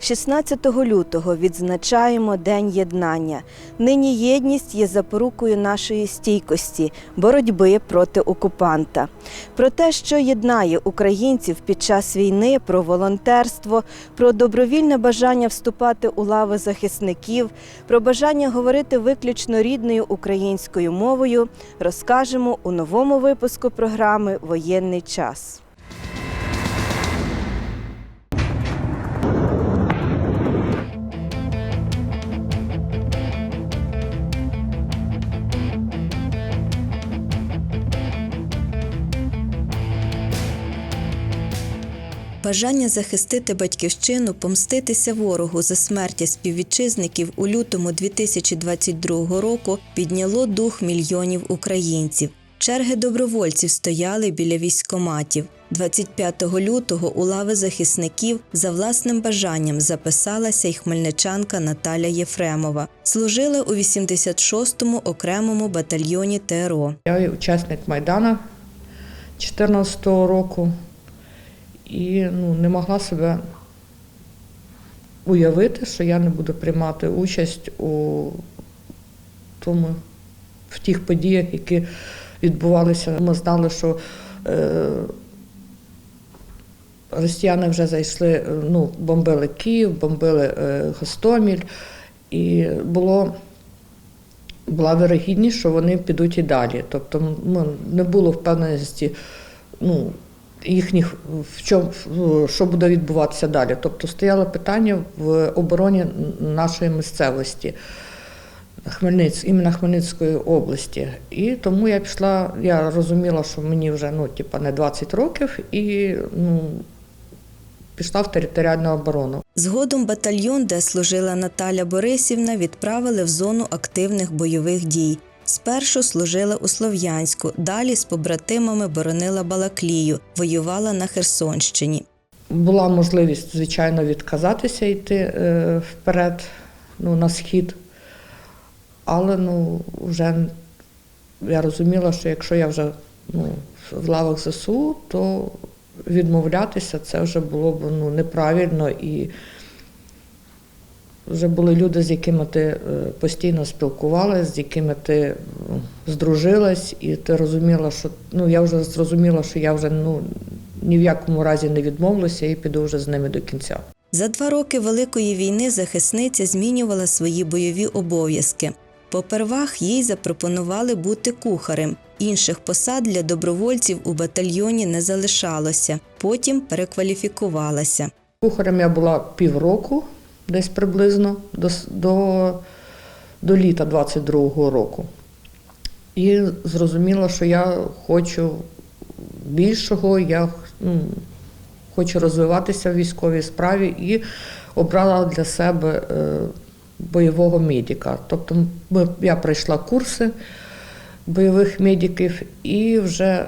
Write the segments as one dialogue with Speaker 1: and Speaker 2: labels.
Speaker 1: 16 лютого відзначаємо День єднання. Нині єдність є запорукою нашої стійкості, боротьби проти окупанта. Про те, що єднає українців під час війни, про волонтерство, про добровільне бажання вступати у лави захисників, про бажання говорити виключно рідною українською мовою, розкажемо у новому випуску програми Воєнний час. Бажання захистити батьківщину, помститися ворогу за смерті співвітчизників у лютому 2022 року підняло дух мільйонів українців. Черги добровольців стояли біля військоматів. 25 лютого у лави захисників за власним бажанням записалася й хмельничанка Наталя Єфремова. Служила у 86-му окремому батальйоні ТРО.
Speaker 2: Я учасник Майдану 2014 року і ну, не могла себе уявити, що я не буду приймати участь у тому, в тих подіях, які відбувалися. Ми знали, що е, росіяни вже зайшли, е, ну, бомбили Київ, бомбили е, Гостоміль, і було була вирогідність, що вони підуть і далі. Тобто ну, не було впевненості ну, їхніх, в чому, що буде відбуватися далі. Тобто стояло питання в обороні нашої місцевості. Хмельниць, іменно Хмельницької області. І тому я пішла, я розуміла, що мені вже ну, типа, не 20 років, і ну, пішла в територіальну оборону.
Speaker 1: Згодом батальйон, де служила Наталя Борисівна, відправили в зону активних бойових дій. Спершу служила у Слов'янську, далі з побратимами боронила Балаклію, воювала на Херсонщині.
Speaker 2: Була можливість, звичайно, відказатися йти е, вперед, ну, на схід. Але ну, вже я розуміла, що якщо я вже ну, в лавах ЗСУ, то відмовлятися це вже було б ну, неправильно. І вже були люди, з якими ти е, постійно спілкувалася, з якими ти здружилась, і ти розуміла, що ну, я вже зрозуміла, що я вже ну, ні в якому разі не відмовлюся і піду вже з ними до кінця.
Speaker 1: За два роки Великої війни захисниця змінювала свої бойові обов'язки. Попервах їй запропонували бути кухарем. Інших посад для добровольців у батальйоні не залишалося. Потім перекваліфікувалася.
Speaker 2: Кухарем я була півроку, десь приблизно, до, до, до літа 22-го року. І зрозуміла, що я хочу більшого, я ну, хочу розвиватися в військовій справі і обрала для себе е, бойового медика. Тобто я пройшла курси бойових медиків і вже е,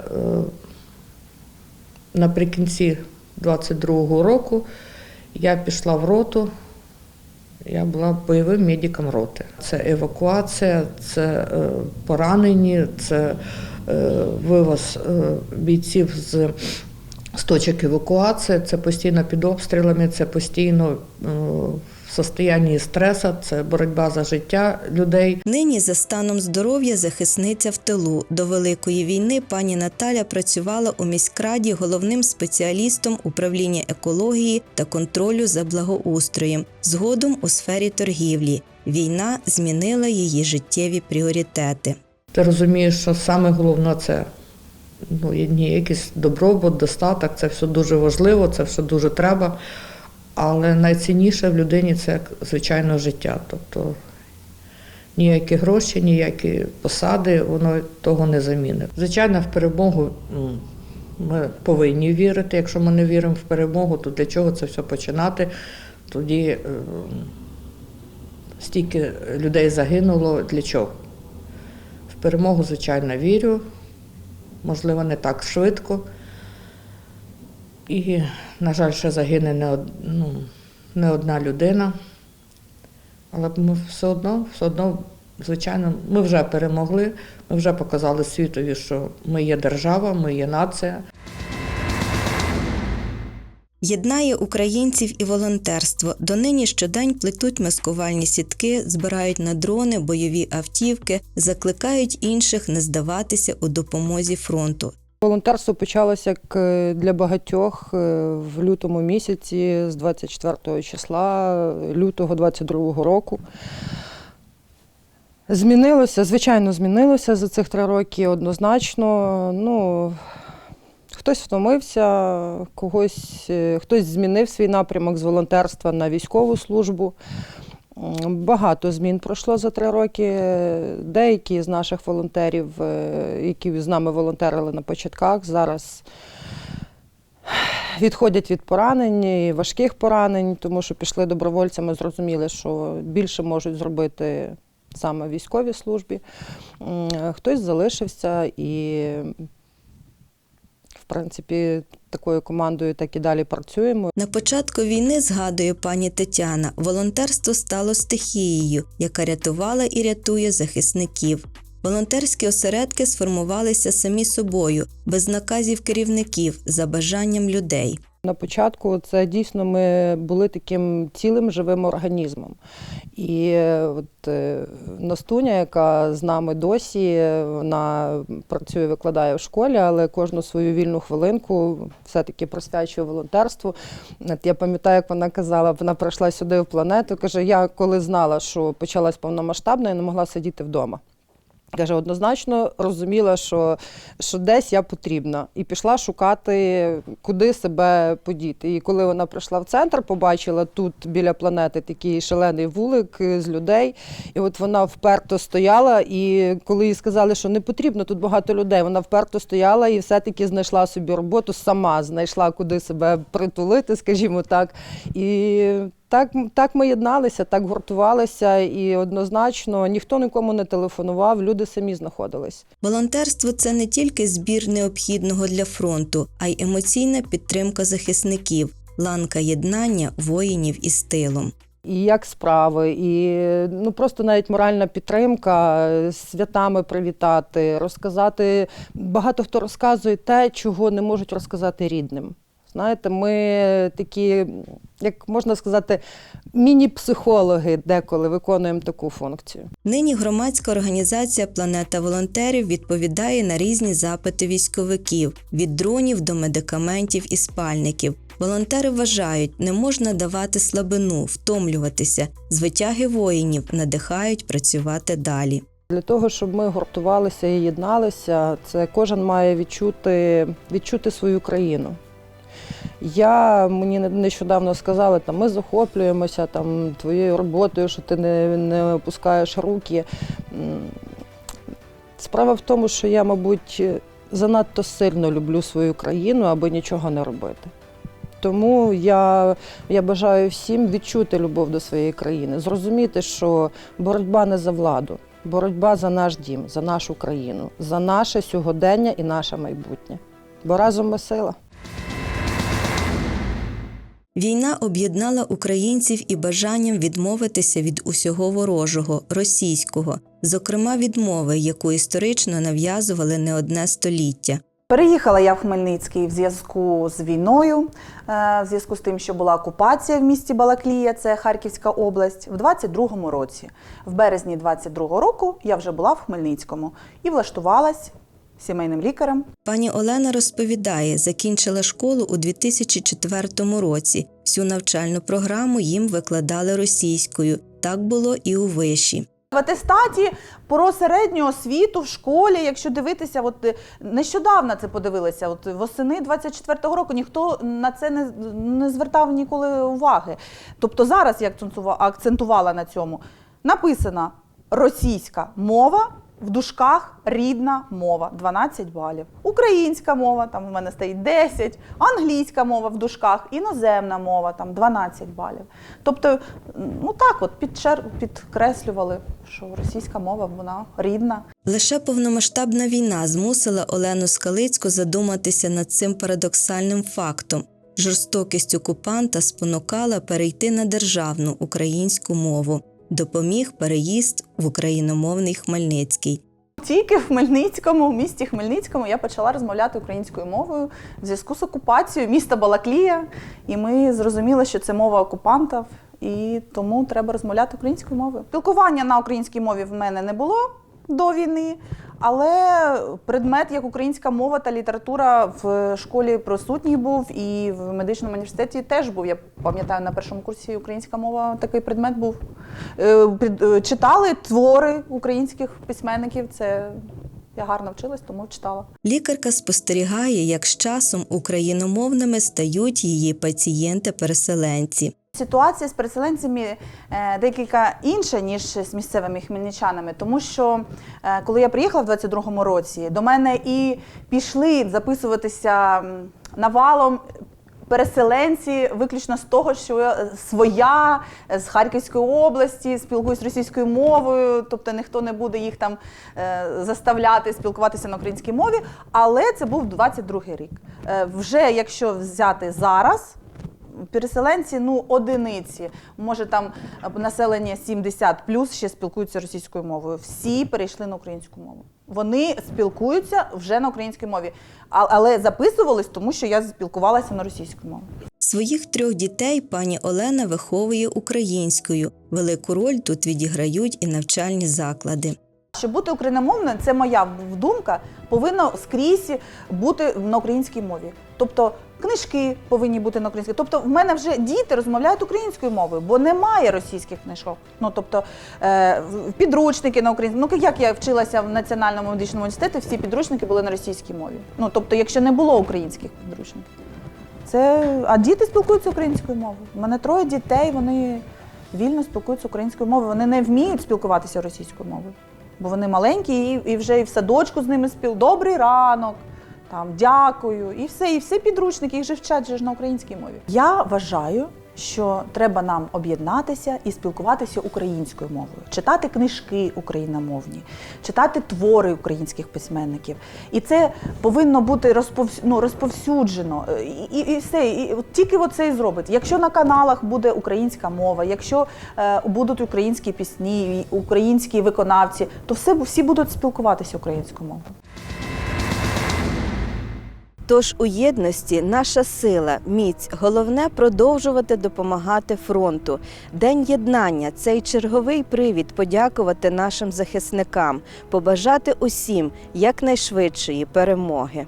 Speaker 2: наприкінці 22-го року я пішла в роту. Я була бойовим медиком роти. Це евакуація, це е, поранені, це е, вивоз е, бійців з, з точок евакуації, це постійно під обстрілами, це постійно состоянні стресу, це боротьба за життя людей.
Speaker 1: Нині за станом здоров'я захисниця в тилу. До Великої війни пані Наталя працювала у міськраді головним спеціалістом управління екології та контролю за благоустроєм, згодом у сфері торгівлі. Війна змінила її життєві пріоритети.
Speaker 2: Ти розумієш, що саме головне це ну, якийсь добробут, достаток, це все дуже важливо, це все дуже треба. Але найцінніше в людині це, звичайно, життя. Тобто ніякі гроші, ніякі посади, воно того не замінить. Звичайно, в перемогу ми повинні вірити. Якщо ми не віримо в перемогу, то для чого це все починати? Тоді е, стільки людей загинуло, для чого? В перемогу, звичайно, вірю. Можливо, не так швидко. І, на жаль, ще загине не, од- ну, не одна людина. Але ми все одно, все одно, звичайно, ми вже перемогли, ми вже показали світові, що ми є держава, ми є нація.
Speaker 1: Єднає українців і волонтерство. Донині щодень плетуть маскувальні сітки, збирають на дрони, бойові автівки, закликають інших не здаватися у допомозі фронту.
Speaker 3: Волонтерство почалося як для багатьох е, в лютому місяці з 24 числа лютого 22 року. Змінилося, звичайно, змінилося за цих три роки однозначно. Ну, хтось втомився, когось, е, хтось змінив свій напрямок з волонтерства на військову службу. Багато змін пройшло за три роки. Деякі з наших волонтерів, е, які з нами волонтерили на початках, зараз відходять від поранень, і важких поранень, тому що пішли добровольцями, зрозуміли, що більше можуть зробити саме в військовій службі. Хтось залишився і, в принципі, такою командою так і далі працюємо.
Speaker 1: На початку війни, згадує пані Тетяна, волонтерство стало стихією, яка рятувала і рятує захисників. Волонтерські осередки сформувалися самі собою, без наказів керівників, за бажанням людей.
Speaker 3: На початку це дійсно ми були таким цілим живим організмом. І от е, Настуня, яка з нами досі, вона працює, викладає в школі, але кожну свою вільну хвилинку все-таки присвячує волонтерству. От я пам'ятаю, як вона казала, вона прийшла сюди в планету. каже: я коли знала, що почалась повномасштабна, я не могла сидіти вдома. Каже, однозначно розуміла, що, що десь я потрібна, і пішла шукати, куди себе подіти. І коли вона прийшла в центр, побачила тут біля планети такий шалений вулик з людей. І от вона вперто стояла. І коли їй сказали, що не потрібно тут багато людей, вона вперто стояла і все-таки знайшла собі роботу, сама знайшла, куди себе притулити, скажімо так. І так, так ми єдналися, так гуртувалися, і однозначно ніхто нікому не телефонував, люди самі знаходились.
Speaker 1: Волонтерство це не тільки збір необхідного для фронту, а й емоційна підтримка захисників, ланка єднання воїнів із тилом.
Speaker 3: І як справи, і ну просто навіть моральна підтримка, святами привітати, розказати. Багато хто розказує те, чого не можуть розказати рідним. Знаєте, ми такі, як можна сказати, міні-психологи деколи виконуємо таку функцію.
Speaker 1: Нині громадська організація Планета волонтерів відповідає на різні запити військовиків від дронів до медикаментів і спальників. Волонтери вважають, не можна давати слабину, втомлюватися. Звитяги воїнів надихають працювати далі.
Speaker 3: Для того, щоб ми гуртувалися і єдналися, це кожен має відчути, відчути свою країну. Я мені не- нещодавно сказали, там ми захоплюємося там твоєю роботою, що ти не, не опускаєш руки. Справа в тому, що я, мабуть, занадто сильно люблю свою країну, аби нічого не робити. Тому я, я бажаю всім відчути любов до своєї країни, зрозуміти, що боротьба не за владу, боротьба за наш дім, за нашу країну, за наше сьогодення і наше майбутнє. Бо разом ми сила.
Speaker 1: Війна об'єднала українців і бажанням відмовитися від усього ворожого, російського, зокрема від мови, яку історично нав'язували не одне століття.
Speaker 4: Переїхала я в Хмельницький в зв'язку з війною, е, в зв'язку з тим, що була окупація в місті Балаклія, це Харківська область, в 22-му році. В березні 22-го року я вже була в Хмельницькому і влаштувалась сімейним лікарем.
Speaker 1: Пані Олена розповідає, закінчила школу у 2004 році. Всю навчальну програму їм викладали російською. Так було і у виші.
Speaker 4: В атестаті про середню освіту в школі, якщо дивитися, от е, нещодавно це подивилися. От восени 24-го року ніхто на це не, не звертав ніколи уваги. Тобто зараз я акцентувала на цьому. Написано російська мова в дужках рідна мова 12 балів. Українська мова, там у мене стоїть 10, англійська мова в дужках, іноземна мова там 12 балів. Тобто, ну так, от підчер... підкреслювали, що російська мова вона рідна.
Speaker 1: Лише повномасштабна війна змусила Олену Скалицьку задуматися над цим парадоксальним фактом. Жорстокість окупанта спонукала перейти на державну українську мову. Допоміг переїзд в україномовний Хмельницький.
Speaker 4: Тільки в Хмельницькому, в місті Хмельницькому, я почала розмовляти українською мовою в зв'язку з окупацією міста Балаклія. І ми зрозуміли, що це мова окупантів, і тому треба розмовляти українською мовою. Спілкування на українській мові в мене не було до війни, але предмет як українська мова та література в школі присутній був, і в медичному університеті теж був. Я пам'ятаю, на першому курсі українська мова такий предмет був. Е, е, Читали твори українських письменників. Це я гарно вчилась, тому читала.
Speaker 1: Лікарка спостерігає, як з часом україномовними стають її пацієнти-переселенці.
Speaker 4: Ситуація з переселенцями е, декілька інша, ніж з місцевими хмельничанами, тому що е, коли я приїхала в 22-му році, до мене і пішли записуватися навалом. Переселенці виключно з того, що я своя з Харківської області спілкуюсь російською мовою, тобто ніхто не буде їх там е, заставляти спілкуватися на українській мові. Але це був 22-й рік. Е, вже якщо взяти зараз, переселенці ну одиниці. Може там населення 70 плюс ще спілкуються російською мовою. Всі перейшли на українську мову. Вони спілкуються вже на українській мові, але записувались, тому що я спілкувалася на російській мові.
Speaker 1: Своїх трьох дітей пані Олена виховує українською. Велику роль тут відіграють і навчальні заклади.
Speaker 4: Щоб бути україномовною, це моя думка, повинно скрізь бути на українській мові. Тобто книжки повинні бути на українській. Тобто, в мене вже діти розмовляють українською мовою, бо немає російських книжок. Ну тобто е, підручники на українській. Ну як я вчилася в національному медичному університеті, всі підручники були на російській мові. Ну тобто, якщо не було українських підручників. Це а діти спілкуються українською мовою. У мене троє дітей, вони вільно спілкуються українською мовою. Вони не вміють спілкуватися російською мовою, бо вони маленькі і, і вже і в садочку з ними спіл. Добрий ранок, там дякую, і все, і всі підручники їх же вчать же ж на українській мові. Я вважаю. Що треба нам об'єднатися і спілкуватися українською мовою, читати книжки україномовні, читати твори українських письменників. І це повинно бути розповс... ну, розповсюджено. І, і, і все. І тільки це і зробить. Якщо на каналах буде українська мова, якщо е, будуть українські пісні, українські виконавці, то все всі будуть спілкуватися українською мовою.
Speaker 1: Тож у єдності наша сила, міць, головне продовжувати допомагати фронту. День єднання цей черговий привід подякувати нашим захисникам, побажати усім якнайшвидшої перемоги.